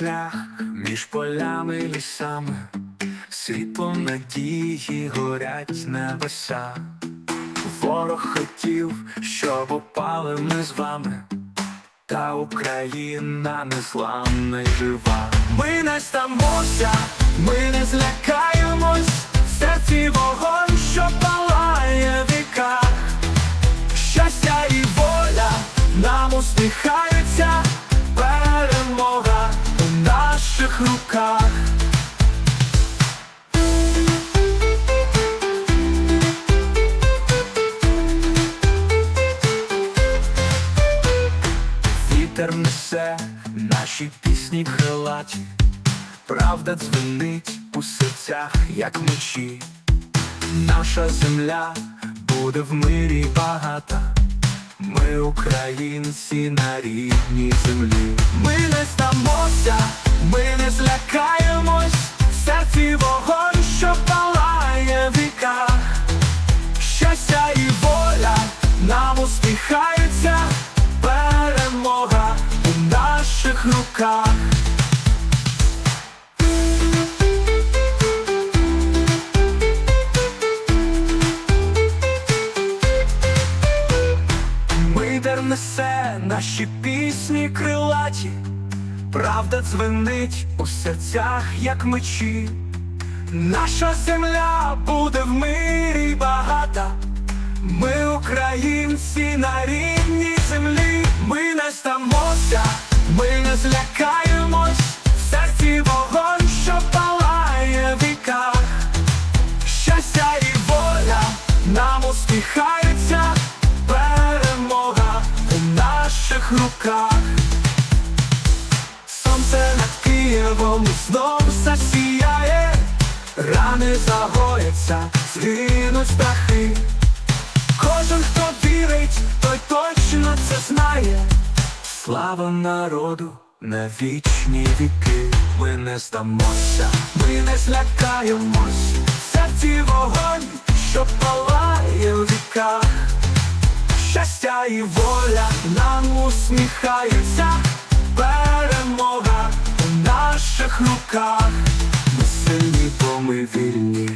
шлях між полями і лісами, світлом надії горять небеса. Ворог хотів, щоб упали ми з вами, та Україна незламна й жива. Ми не стамося, ми не злякаємось, в серці вогонь, що палає в віках. Щастя і воля нам усміхаються, Вітер несе наші пісні крилаті, правда дзвенить у серцях, як мечі. Наша земля буде в мирі багата. Ми українці на рідній землі. Ми не здамося, ми не злякаємось, в серці вогонь, руках. Несе наші пісні крилаті, правда дзвенить у серцях, як мечі. Наша земля буде в мирі багата. Ми українці на рідній землі. Ми не стамося, ми злякаємось, в серці вогонь, що палає віках. Щастя і воля нам усміхаються, перемога у наших руках. Сонце над Києвом знов засіяє, рани загояться, згинуть птахи. Кожен, хто вірить, той. Слава народу на вічні віки. Ми не здамося, ми не злякаємось. Серці вогонь, що палає в віках. Щастя і воля нам усміхаються, перемога у наших руках. Ми сильні, бо ми вільні.